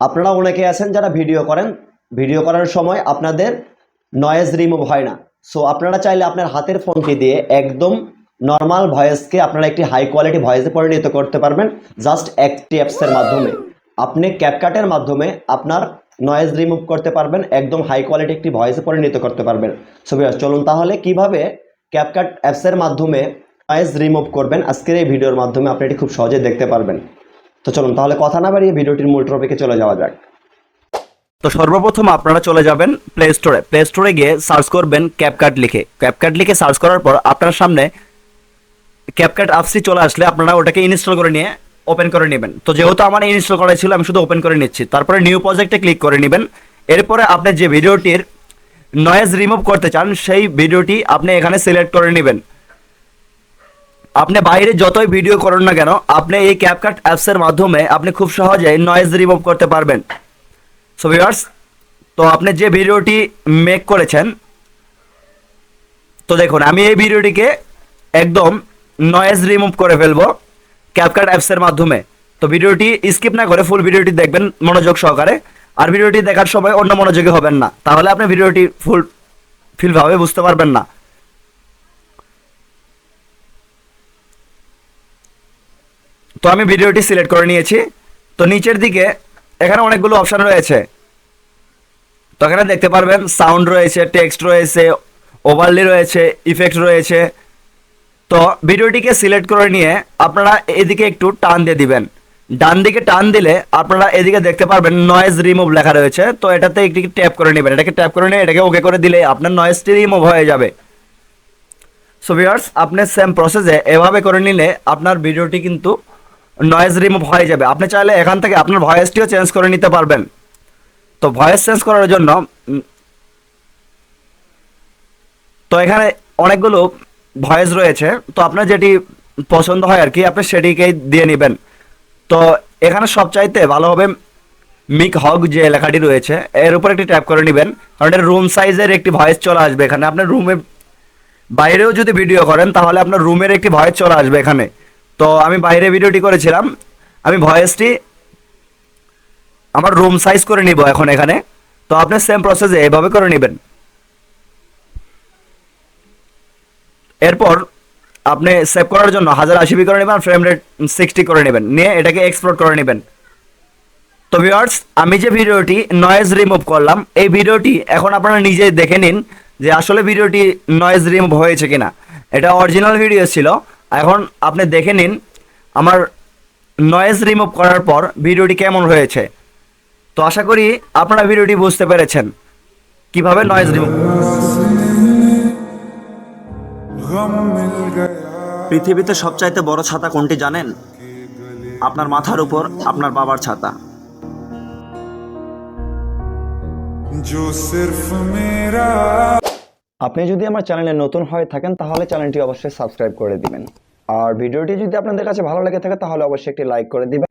আপনারা অনেকে আছেন যারা ভিডিও করেন। ভিডিও করার সময় আপনাদের নয়েজ রিমুভ হয় না। সো আপনারা চাইলে আপনার হাতের ফোনটি দিয়ে একদম নর্মাল ভয়েসকে আপনারা একটি হাই কোয়ালিটি ভয়েসে পরিণত করতে পারবেন জাস্ট একটি অ্যাপসের মাধ্যমে। আপনি ক্যাপকাটের মাধ্যমে আপনার নয়েজ রিমুভ করতে পারবেন, একদম হাই কোয়ালিটি একটি ভয়েসে পরিণত করতে পারবেন। সো চলুন তাহলে কীভাবে ক্যাপকাট অ্যাপসের মাধ্যমে নয়েজ রিমুভ করবেন? আজকের এই ভিডিওর মাধ্যমে আপনি এটি খুব সহজে দেখতে পারবেন। তো চলুন তাহলে কথা না বাড়িয়ে ভিডিওটির মূল টপিকে চলে যাওয়া যাক। তো সর্বপ্রথম আপনারা চলে যাবেন প্লে স্টোরে প্লে স্টোরে গিয়ে সার্চ করবেন ক্যাপকাট লিখে। ক্যাপকাট লিখে সার্চ করার পর আপনার সামনে ক্যাপকাট অ্যাপসটি চলে আসলে আপনারা ওটাকে ইনস্টল করে নিয়ে ওপেন করে নেবেন। তো যেহেতু আমার ইনস্টল করা ছিল, আমি শুধু ওপেন করে নিচ্ছি। তারপরে নিউ প্রজেক্টে ক্লিক করে নেবেন। এরপরে আপনি যে ভিডিওটির নয়েজ রিমুভ করতে চান, সেই ভিডিওটি আপনি এখানে সিলেক্ট করে নেবেন। আপনি বাইরে যতই ভিডিও করুন না কেন, আপনি এই ক্যাপকাট অ্যাপসের মাধ্যমে আপনি খুব সহজে নয়েজ রিমুভ করতে পারবেন। সো ভিউয়ার্স তো আপনি যে ভিডিওটি মেক করেছেন, তো দেখুন, আমি এই ভিডিওটিকে একদম নয়েজ রিমুভ করে ফেলব ক্যাপকাট অ্যাপসের মাধ্যমে। তো ভিডিওটি স্কিপ না করে ফুল ভিডিওটি দেখবেন মনোযোগ সহকারে। আর ভিডিওটি দেখার সময় অন্য মনোযোগী হবেন না। তাহলে আপনি ভিডিওটি ফুল ফিলভাবে বুঝতে পারবেন না। তো আমি ভিডিওটি সিলেক্ট করে নিয়েছি। তো নিচের দিকে এখানে অনেকগুলো অপশন রয়েছে। তো এখানে দেখতে পারবেন সাউন্ড রয়েছে টেক্সট রয়েছে ওভারলি রয়েছে ইফেক্ট রয়েছে। তো ভিডিওটিকে সিলেক্ট করে নিয়ে আপনারা এদিকে একটু টান দিয়ে দিবেন। ডান দিকে টান দিলে আপনারা এদিকে দেখতে পারবেন নয়েজ রিমুভ লেখা রয়েছে। তো এটাতে একটি ট্যাপ করে নেবেন। এটাকে ট্যাপ করে নিয়ে এটাকে ওকে করে দিলে আপনার নয়েজটি রিমুভ হয়ে যাবে। সো ভিউয়ার্স আপনি সেম প্রসেসে এভাবে করে নিলে আপনার ভিডিওটি কিন্তু নয়েজ রিমুভ হয়ে যাবে। আপনি চাইলে এখান থেকে আপনার ভয়েসটিও চেঞ্জ করে নিতে পারবেন। তো ভয়েস চেঞ্জ করার জন্য তো এখানে অনেকগুলো ভয়েস রয়েছে। তো আপনার যেটি পছন্দ হয় আর কি, আপনি সেটিকেই দিয়ে নেবেন। তো এখানে সবচাইতে ভালো হবে মিক হগ যে লেখাটি রয়েছে, এর উপর একটি ট্যাপ করে নেবেন। কারণ এর রুম সাইজের একটি ভয়েস চলে আসবে এখানে। আপনার রুমে বাইরেও যদি ভিডিও করেন, তাহলে আপনার রুমের একটি ভয়েস চলে আসবে এখানে। তো আমি বাইরে ভিডিওটি করেছিলাম। আমি ভয়েসটি আমার রুম সাইজ করে নিব এখন এখানে। তো আপনি সেম প্রসেসে এভাবে করে নেবেন। এরপর আপনি সেভ করার জন্য হাজার আশি করে নেবেন ফ্রেম রেট সিক্সটি করে নেবেন। নিয়ে এটাকে এক্সপ্লোর করে নেবেন। তো ভিউয়ার্স আমি যে ভিডিওটি নয়েজ রিমুভ করলাম, এই ভিডিওটি এখন আপনারা নিজে দেখে নিন যে আসলে ভিডিওটি নয়েজ রিমুভ হয়েছে কিনা। এটা অরিজিনাল ভিডিও ছিল। এখন আপনি দেখে নিন আমার নয়েজ রিমুভ করার পর ভিডিওটি কেমন হয়েছে। তো আশা করি আপনারা ভিডিওটি বুঝতে পেরেছেন কীভাবে নয়েজ রিমুভ পৃথিবীতে সবচাইতে বড় ছাতা কোনটি জানেন? আপনার মাথার উপর আপনার বাবার ছাতা। আপনি যদি আমার চ্যানেলে নতুন হয়ে থাকেন তাহলে চ্যানেলটি অবশ্যই সাবস্ক্রাইব করে দিবেন। আর ভিডিওটি যদি আপনাদের কাছে ভালো লেগে থাকে তাহলে অবশ্যই একটি লাইক করে দিবেন।